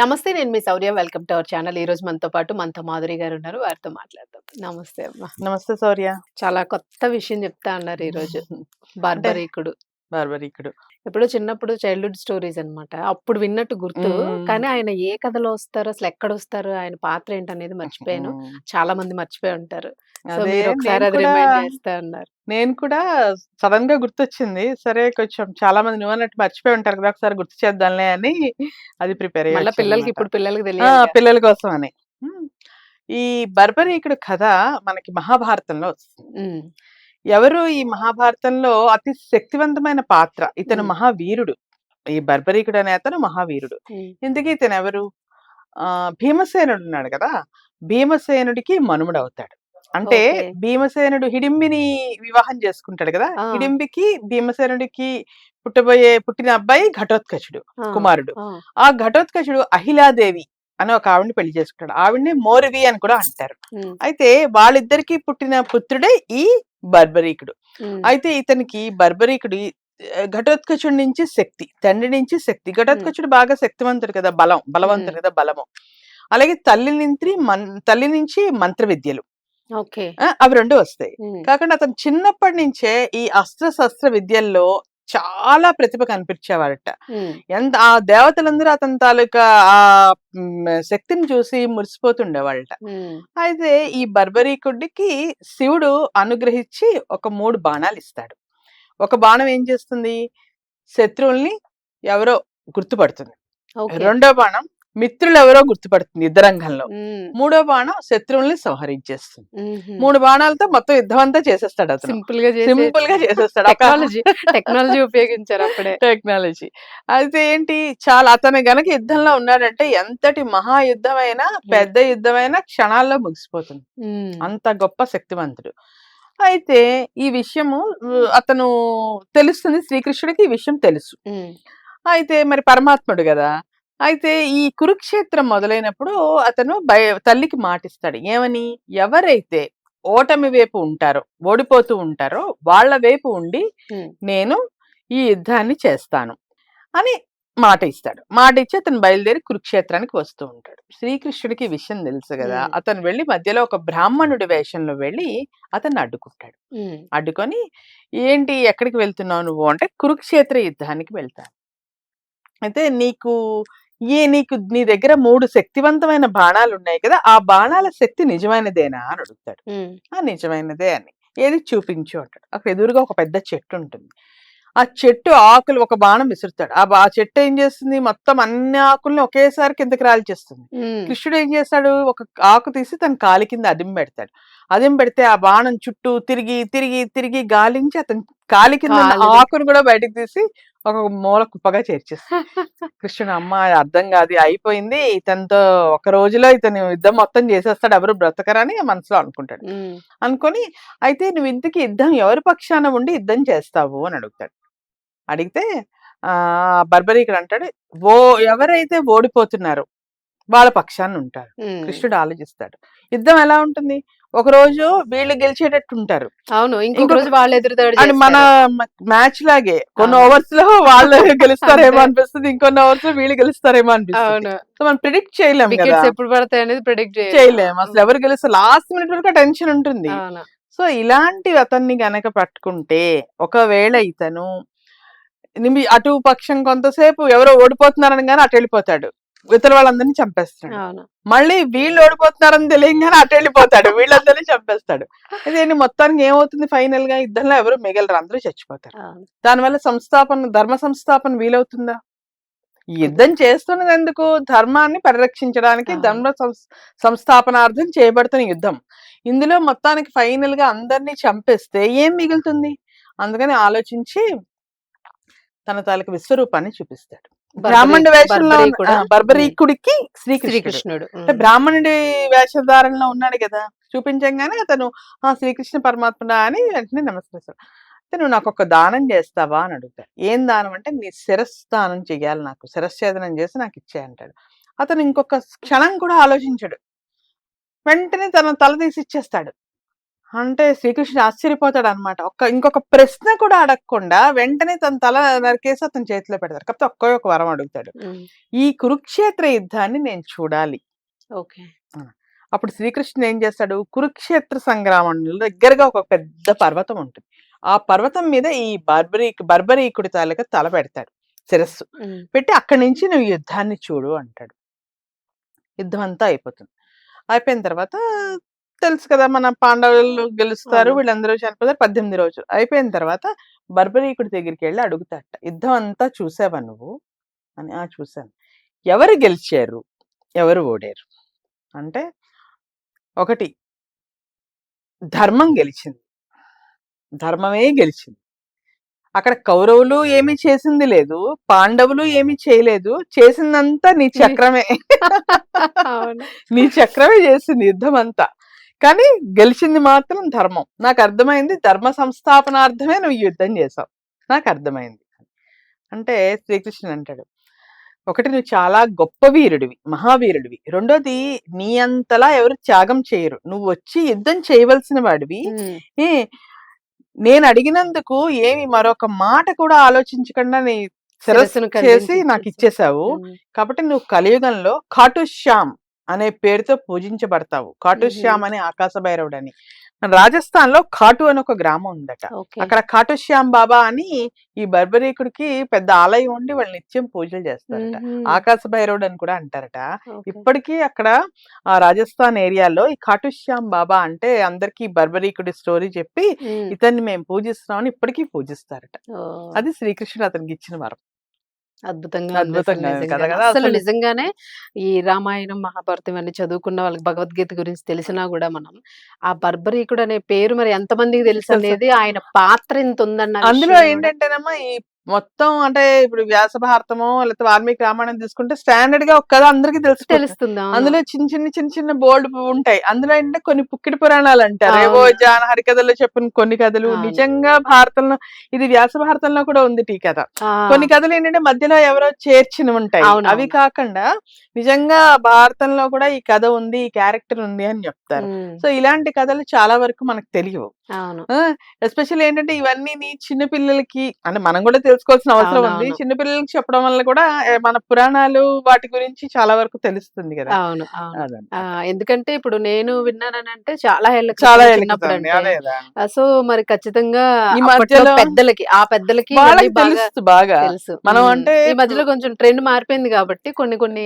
నమస్తే నేను మీ Shaurya. Welcome to our channel. ఈ రోజు మనతో పాటు మనతో మాధురి గారు ఉన్నారు. వారితో మాట్లాడదాం. నమస్తే అమ్మా. నమస్తే సౌర్య చాలా కొత్త విషయం చెప్తా అన్నారు ఈ రోజు. బార్బరీకుడు. బార్బరీకుడు. ఎప్పుడో చిన్నప్పుడు చైల్డ్హుడ్ స్టోరీస్ అన్నమాట. అప్పుడు విన్నట్టు గుర్తు. కానీ ఆయన ఏ కథలో వస్తారు అసలు ఎక్కడ వస్తారు ఆయన పాత్ర ఏంటనేది మర్చిపోయాను. చాలా మంది మర్చిపోయి ఉంటారు. సో మీరు ఒకసారి నేను అది కూడా- రిమైండ్ చేస్తా అన్నారు. నేను కూడా సడన్గా గుర్తొచ్చింది. సరే కొంచెం చాలా మంది నువ్వు అన్నట్టు మర్చిపోయి ఉంటారు కదా ఒకసారి గుర్తు చేద్దాంలే అని అది ప్రిపేర్ మళ్ళీ పిల్లలకి ఇప్పుడు పిల్లలకి తెలియదు పిల్లల కోసం అని. ఈ బర్బరీకుడు కథ మనకి మహాభారతంలో వస్తుంది. ఎవరు ఈ మహాభారతంలో అతి శక్తివంతమైన పాత్ర? ఇతను. మహావీరుడు. ఈ బర్బరీకుడు అనే అతను మహావీరుడు. ఇంతకీ ఇతను ఎవరు ఆ భీమసేనుడు ఉన్నాడు కదా? భీమసేనుడికి మనుమడు అవుతాడు అంటే. భీమసేనుడు హిడింబిని వివాహం చేసుకుంటాడు కదా. హిడింబికి భీమసేనుడికి పుట్టబోయే పుట్టిన అబ్బాయి ఘటోత్కచుడు కుమారుడు. ఆ. ఘటోత్కచుడు అహిలాదేవి అని ఒక ఆవిడని పెళ్ళి చేసుకుంటాడు. ఆవిడ్ని మోరవి అని కూడా అంటారు. అయితే వాళ్ళిద్దరికి పుట్టిన పుత్రుడే ఈ బర్బరీకుడు. అయితే ఇతనికి బర్బరీకుడు ఘటోత్కచుడి నుంచి శక్తి తండ్రి నుంచి శక్తి. ఘటోత్కచుడు బాగా శక్తివంతుడు కదా బలం బలవంతుడు. కదా బలము. అలాగే తల్లి నుంచి తల్లి నుంచి మంత్ర విద్యలు అవి రెండు వస్తాయి. కాకుండా అతను చిన్నప్పటి నుంచే ఈ అస్త్ర శస్త్ర విద్యల్లో చాలా ప్రతిభ కనిపించేవాడట ఎంత ఆ దేవతలందరూ అతని తాలూకా ఆ శక్తిని చూసి మురిసిపోతుండేవాళ్ళట. అయితే ఈ బర్బరీకుడికి శివుడు అనుగ్రహించి ఒక మూడు బాణాలు ఇస్తాడు. ఒక బాణం ఏం చేస్తుంది? శత్రువుల్ని ఎవరో గుర్తుపడుతుంది. రెండో బాణం మిత్రులు ఎవరో గుర్తుపడుతుంది యుద్ధరంగంలో మూడో బాణం శత్రువుల్ని సంహరించేస్తుంది. మూడు బాణాలతో మొత్తం యుద్ధం అంతా చేసేస్తాడు అతను. సింపుల్గా సింపుల్గా చేసేస్తాడు. టెక్నాలజీ టెక్నాలజీ ఉపయోగించారు అప్పుడే. టెక్నాలజీ అయితే ఏంటి? చాలా అతను గనక యుద్ధంలో ఉన్నాడంటే ఎంతటి మహాయుద్ధమైనా పెద్ద యుద్ధమైనా క్షణాల్లో ముగిసిపోతుంది. అంత గొప్ప శక్తివంతుడు. అయితే ఈ విషయము అతను తెలుస్తుంది శ్రీకృష్ణుడికి ఈ విషయం తెలుసు. అయితే మరి పరమాత్ముడు కదా అయితే ఈ కురుక్షేత్రం మొదలైనప్పుడు అతను భయ తల్లికి మాటిస్తాడు. ఏమని? ఎవరైతే ఓటమి వైపు ఉంటారో ఓడిపోతూ ఉంటారో వాళ్ళ వైపు ఉండి. నేను ఈ యుద్ధాన్ని చేస్తాను అని మాట ఇస్తాడు. మాట ఇచ్చి అతను బయలుదేరి కురుక్షేత్రానికి వస్తూ ఉంటాడు. శ్రీకృష్ణుడికి విషయం తెలుసు కదా. అతను వెళ్ళి మధ్యలో ఒక బ్రాహ్మణుడి వేషంలో వెళ్ళి అతన్ని అడ్డుకుంటాడు. అడ్డుకొని ఏంటి? ఎక్కడికి వెళ్తున్నావు నువ్వు? అంటే కురుక్షేత్ర యుద్ధానికి వెళ్తాను అయితే నీకు ఏ నీకు నీ దగ్గర మూడు శక్తివంతమైన బాణాలు ఉన్నాయి కదా ఆ బాణాల శక్తి నిజమైనదేనా అని అడుగుతాడు. ఆ నిజమైనదే అని. ఏది? చూపించు అంటాడు. అక్కడ ఎదురుగా ఒక పెద్ద చెట్టు ఉంటుంది. ఆ చెట్టు ఆకులు ఒక బాణం విసురుతాడు. ఆ బా- ఆ చెట్టు ఏం చేస్తుంది? మొత్తం అన్ని ఆకుల్ని ఒకేసారి కిందకి రాల్చేస్తుంది. కృష్ణుడు ఏం చేస్తాడు? ఒక ఆకు తీసి తన కాలి కింద అదిం పెడతాడు. అదిం పెడితే ఆ బాణం చుట్టూ తిరిగి తిరిగి తిరిగి గాలించి అతని కాలి కింద. ఆకును కూడా బయటకు తీసి ఒక మూల కుప్పగా చేర్చేస్తాడు కృష్ణుడు అమ్మ అర్థం కాదు అయిపోయింది. ఇతనితో ఒక రోజులో ఇతను యుద్ధం మొత్తం చేసేస్తాడు. ఎవరు బ్రతకరని మనసులో అనుకుంటాడు. అనుకొని అయితే నువ్వు ఇంతకి యుద్ధం ఎవరి పక్షాన ఉండి యుద్ధం చేస్తావు? అని అడుగుతాడు. అడిగితే ఆ బర్బరీకుడు అంటాడు ఓ ఎవరైతే ఓడిపోతున్నారో వాళ్ళ పక్షాన ఉంటారు. కృష్ణుడు ఆలోచిస్తాడు. యుద్ధం ఎలా ఉంటుంది? ఒక రోజు వీళ్ళు గెలిచేటట్టు ఉంటారు అవును ఇంకొక రోజు వాళ్ళు ఎదురుదాడి అండ్ మన మ్యాచ్ లాగే కొన్ని. ఓవర్స్లో వాళ్ళు గెలుస్తారేమో. అనిపిస్తుంది ఇంకొన్ని ఓవర్స్లో వీళ్ళు గెలుస్తారేమో అనిపిస్తుంది. సో మనం ప్రిడిక్ట్ చేయలేం కదా. వికెట్స్ ఎప్పుడు పడతాయి అనేది ప్రిడిక్ట్ చేయలేం. అసలు ఎవరు గెలుస్తారు లాస్ట్ మినిట్ వరకు టెన్షన్ ఉంటుంది. సో ఇలాంటి అతన్ని గనక పట్టుకుంటే ఒకవేళ ఇతను అటు పక్షం కొంతసేపు ఎవరో ఓడిపోతున్నారని కానీ అటు వెళ్ళిపోతాడు. ఇతర వాళ్ళందరినీ చంపేస్తాడు. అవును. మళ్ళీ వీళ్ళు ఓడిపోతున్నారని తెలియగానే అటు వెళ్ళిపోతాడు. వీళ్ళందరినీ చంపేస్తాడు. ఇదేంటి మొత్తానికి ఏమవుతుంది? ఫైనల్గా యుద్ధంలో ఎవరు మిగలరు? అందరూ చచ్చిపోతారు. దానివల్ల సంస్థాపన ధర్మ సంస్థాపన వీలవుతుందా? యుద్ధం చేస్తున్నది ఎందుకు? ధర్మాన్ని పరిరక్షించడానికి. ధర్మ సంస్- సంస్థాపనార్థం చేయబడుతున్న యుద్ధం. ఇందులో మొత్తానికి ఫైనల్గా అందరినీ చంపేస్తే ఏం మిగులుతుంది? అందుకని ఆలోచించి తన తాలూకు విశ్వరూపాన్ని చూపిస్తాడు. బ్రాహ్మణుడి వేషంలో బర్బరీకుడికి శ్రీకృష్ణుడు. అంటే బ్రాహ్మణుడి వేషధారణలో ఉన్నాడు కదా. చూపించగానే అతను ఆ శ్రీకృష్ణ పరమాత్మ అని వెంటనే నమస్కరిస్తాడు. అయితే నువ్వు నాకు ఒక దానం చేస్తావా అని అడుగుతాడు. ఏం దానం అంటే నీ శిరస్సు దానం చెయ్యాలి నాకు. శిరశ్ఛేదనం చేసి నాకు ఇచ్చే అంటాడు. అతను ఇంకొక క్షణం కూడా ఆలోచించడు. వెంటనే తన తల తీసి ఇచ్చేస్తాడు. అంటే శ్రీకృష్ణుడు ఆశ్చర్యపోతాడు అనమాట ఒక్క ఇంకొక ప్రశ్న కూడా అడగకుండా వెంటనే తన తల నరికేసి అతని చేతిలో పెడతాడు. కాకపోతే ఒకే ఒక వరం అడుగుతాడు. ఈ కురుక్షేత్ర యుద్ధాన్ని నేను చూడాలి. ఓకే. అప్పుడు శ్రీకృష్ణుడు ఏం చేస్తాడు? కురుక్షేత్ర సంగ్రామంలో దగ్గరగా ఒక పెద్ద పర్వతం ఉంటుంది. ఆ పర్వతం మీద ఈ బర్బరీ బర్బరీకుడి తాలూకా తల పెడతాడు. శిరస్సు. పెట్టి అక్కడి నుంచి నువ్వు యుద్ధాన్ని చూడు అంటాడు. యుద్ధం అంతా అయిపోతుంది. అయిపోయిన తర్వాత తెలుసు కదా మన పాండవులు గెలుస్తారు. వీళ్ళందరూ చనిపోతారు. పద్దెనిమిది రోజులు అయిపోయిన తర్వాత బర్బరీకుడి దగ్గరికి వెళ్ళి అడుగుతాట యుద్ధం అంతా చూసావా నువ్వు? అని ఆ చూశాను. ఎవరు గెలిచారు? ఎవరు ఓడారు? అంటే ఒకటి ధర్మం గెలిచింది. ధర్మమే గెలిచింది. అక్కడ కౌరవులు ఏమీ చేసింది లేదు పాండవులు ఏమీ చేయలేదు చేసిందంతా నీ చక్రమే. నీ చక్రమే చేసింది యుద్ధం అంతా. కానీ గెలిచింది మాత్రం ధర్మం. నాకు అర్థమైంది. ధర్మ సంస్థాపనార్థమే నువ్వు యుద్ధం చేసావు. నాకు అర్థమైంది. అంటే శ్రీకృష్ణుడు అంటాడు ఒకటి నువ్వు చాలా గొప్ప వీరుడివి మహావీరుడివి. రెండోది నీ అంతలా ఎవరు త్యాగం చేయరు. నువ్వు వచ్చి యుద్ధం చేయవలసిన వాడివి. ఏ నేను అడిగినందుకు ఏమి మరొక మాట కూడా ఆలోచించకుండా నీ శిరస్సు శిరస్సును చేసి నాకు ఇచ్చేసావు. కాబట్టి నువ్వు కలియుగంలో ఖాటు శ్యామ్ అనే పేరుతో పూజించబడతావు. మ్మ్. శ్యామ్ అనే ఆకాశ భైరవుడు అని రాజస్థాన్లో ఖాటు అని ఒక గ్రామం ఉందట. అక్కడ ఖాటు శ్యామ్ బాబా అని ఈ బర్బరీకుడికి పెద్ద ఆలయం ఉండి వాళ్ళు నిత్యం పూజలు చేస్తారట. ఆకాశ భైరవుడు అని కూడా అంటారట. ఇప్పటికీ అక్కడ ఆ రాజస్థాన్ ఏరియాలో ఈ ఖాటు శ్యామ్ బాబా అంటే అందరికి బర్బరీకుడి స్టోరీ చెప్పి ఇతన్ని మేము పూజిస్తున్నామని ఇప్పటికీ పూజిస్తారట. అది శ్రీకృష్ణుడు అతనికి ఇచ్చిన వరం. అద్భుతంగా అద్భుతంగా ఉంది కదా నిజంగానే. కదా అసలు అసలు. నిజంగానే ఈ రామాయణం మహాభారతం అన్ని చదువుకున్న వాళ్ళకి భగవద్గీత గురించి తెలిసినా కూడా మనం ఆ బర్బరీకుడు అనే పేరు మరి ఎంత మందికి తెలుసు తెలుసు. అనేది ఆయన పాత్ర ఇంత ఉందన్న అందులో కూడా ఏంటంటేనమ్మా ఈ మొత్తం అంటే ఇప్పుడు వ్యాస భారతమో లేకపోతే వాల్మీకి రామాయణం తీసుకుంటే స్టాండర్డ్గా ఒక కథ అందరికీ తెలుసు తెలుస్తుంది. అందులో చిన్న చిన్న చిన్న చిన్న బోల్డ్ ఉంటాయి. అందులో ఏంటంటే కొన్ని పుక్కిడి పురాణాలు అంటారు. ఏవో. జాన హరికథల్లో చెప్పిన కొన్ని కథలు. నిజంగా భారతంలో ఇది వ్యాస భారతంలో కూడా ఉంది ఈ కథ. కొన్ని కథలు ఏంటంటే మధ్యలో ఎవరో చేర్చిన ఉంటాయి. అవి. కాకుండా నిజంగా భారతంలో కూడా ఈ కథ ఉంది ఈ క్యారెక్టర్ ఉంది అని చెప్తారు. సో ఇలాంటి కథలు చాలా వరకు మనకు తెలియవు. ఎస్పెషల్ ఏంటంటే ఇవన్నీ చిన్న పిల్లలకి అంటే మనం కూడా తెలుసుకోవాల్సిన అవసరం ఉంది. అవునవును. చిన్న పిల్లలకి చెప్పడం వల్ల కూడా మన పురాణాలు వాటి గురించి చాలా వరకు తెలుస్తుంది కదా. అవును ఎందుకంటే ఇప్పుడు నేను విన్నానని అంటే చాలా చాలా. ఆ, సో మరి ఖచ్చితంగా ఈ మధ్యలో పెద్దలకి ఆ పెద్దలకి బాగా తెలుసు బాగా. తెలుసు. మనం అంటే ఈ మధ్యలో కొంచెం ట్రెండ్ మారిపోయింది కాబట్టి కొన్ని కొన్ని